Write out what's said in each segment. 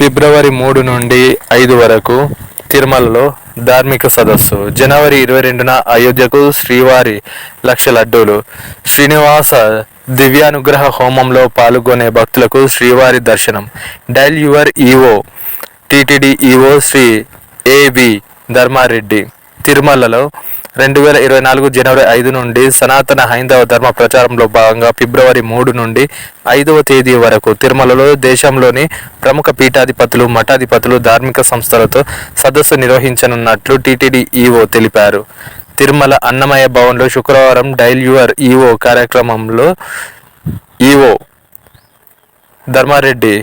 ఫిబ్రవరి మూడు నుండి ఐదు వరకు తిరుమలలో ధార్మిక సదస్సు. జనవరి ఇరవై రెండున అయోధ్యకు శ్రీవారి లక్ష లడ్డూలు. శ్రీనివాస దివ్యానుగ్రహ హోమంలో పాల్గొనే భక్తులకు శ్రీవారి దర్శనం. Dial your EO TTD EO Shri A Dharmareddy. తిరుమలలో రెండు వేల ఇరవై నాలుగు జనవరి ఐదు నుండి సనాతన హైందవ ధర్మ ప్రచారంలో భాగంగా ఫిబ్రవరి మూడు నుండి ఐదవ తేదీ వరకు తిరుమలలో దేశంలోని ప్రముఖ పీఠాధిపతులు మఠాధిపతులు ధార్మిక సంస్థలతో సదస్సు నిర్వహించనున్నట్లు టీటీడీ ఈవో తెలిపారు. తిరుమల అన్నమయ్య భవన్లో శుక్రవారం డైల్ యువర్ ఈవో కార్యక్రమంలో ఈవో ధర్మారెడ్డి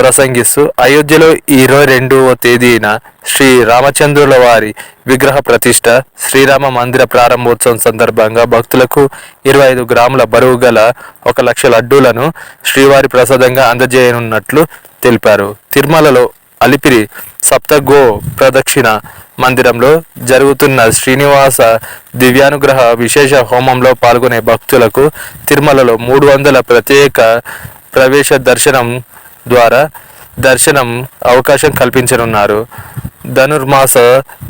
ప్రసంగిస్తూ అయోధ్యలో ఇరవై రెండవ తేదీన శ్రీ రామచంద్రుల వారి విగ్రహ ప్రతిష్ట శ్రీరామ మందిర ప్రారంభోత్సవం సందర్భంగా భక్తులకు ఇరవై ఐదు గ్రాముల బరువు గల ఒక లక్ష లడ్డూలను శ్రీవారి ప్రసాదంగా అందజేయనున్నట్లు తెలిపారు. తిరుమలలో అలిపిరి సప్తగో ప్రదక్షిణ మందిరంలో జరుగుతున్న శ్రీనివాస దివ్యానుగ్రహ విశేష హోమంలో పాల్గొనే భక్తులకు తిరుమలలో మూడు వందల ప్రత్యేక ప్రవేశ దర్శనం ద్వారా దర్శనం అవకాశం కల్పించనున్నారు. ధనుర్మాస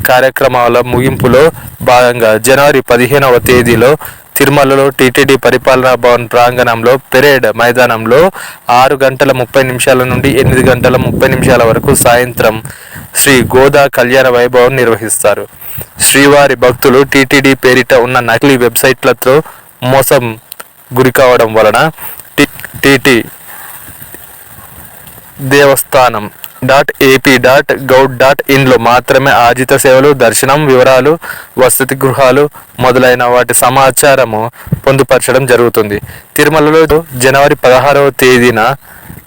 కార్యక్రమాల ముగింపులో భాగంగా జనవరి పదిహేనవ తేదీలో తిరుమలలో టీటీడీ పరిపాలనా భవన్ ప్రాంగణంలో పెరేడ్ మైదానంలో ఆరు గంటల ముప్పై నిమిషాల నుండి ఎనిమిది గంటల ముప్పై నిమిషాల వరకు సాయంత్రం శ్రీ గోదా కళ్యాణ వైభవం నిర్వహిస్తారు. శ్రీవారి భక్తులు టీటీడీ పేరిట ఉన్న నకిలీ వెబ్సైట్లతో మోసం గురికావడం వలన వలన TT Devasthanam dot AP dot gov dot ఇన్లో మాత్రమే ఆర్జిత సేవలు దర్శనం వివరాలు వసతి గృహాలు మొదలైన వాటి సమాచారము పొందుపరచడం జరుగుతుంది. తిరుమలలో జనవరి పదహారవ తేదీన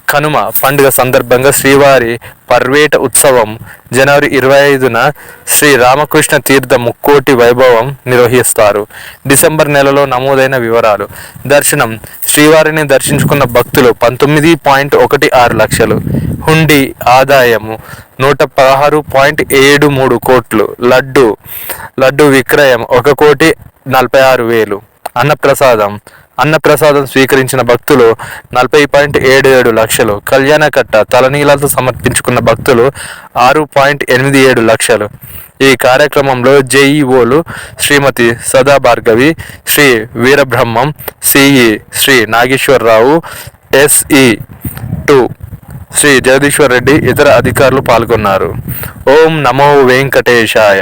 కనుమ పండుగ సందర్భంగా శ్రీవారి పర్వేట ఉత్సవం జనవరి ఇరవై ఐదున శ్రీ రామకృష్ణ తీర్థ ముక్కోటి వైభవం నిర్వహిస్తారు. డిసెంబర్ నెలలో నమోదైన వివరాలు. దర్శనం శ్రీవారిని దర్శించుకున్న భక్తులు పంతొమ్మిది పాయింట్ ఒకటి ఆరు లక్షలు. హుండీ ఆదాయము నూట పదహారు పాయింట్ ఏడు మూడు కోట్లు. లడ్డు లడ్డు విక్రయం ఒక కోటి నలభై ఆరు వేలు. అన్నప్రసాదం అన్నప్రసాదం స్వీకరించిన భక్తులు నలభై పాయింట్ ఏడు ఏడు లక్షలు. కళ్యాణకట్ట తలనీలాలతో సమర్పించుకున్న భక్తులు ఆరు పాయింట్ ఎనిమిది ఏడు లక్షలు. ఈ కార్యక్రమంలో జేఈఓలు Shrimati Sada Bhargavi Shri Veerabrahmam CE Shri Nageswara Rao SE two Shri Jagadeeshwar Reddy ఇతర అధికారులు పాల్గొన్నారు. ఓం నమో వెంకటేశాయ.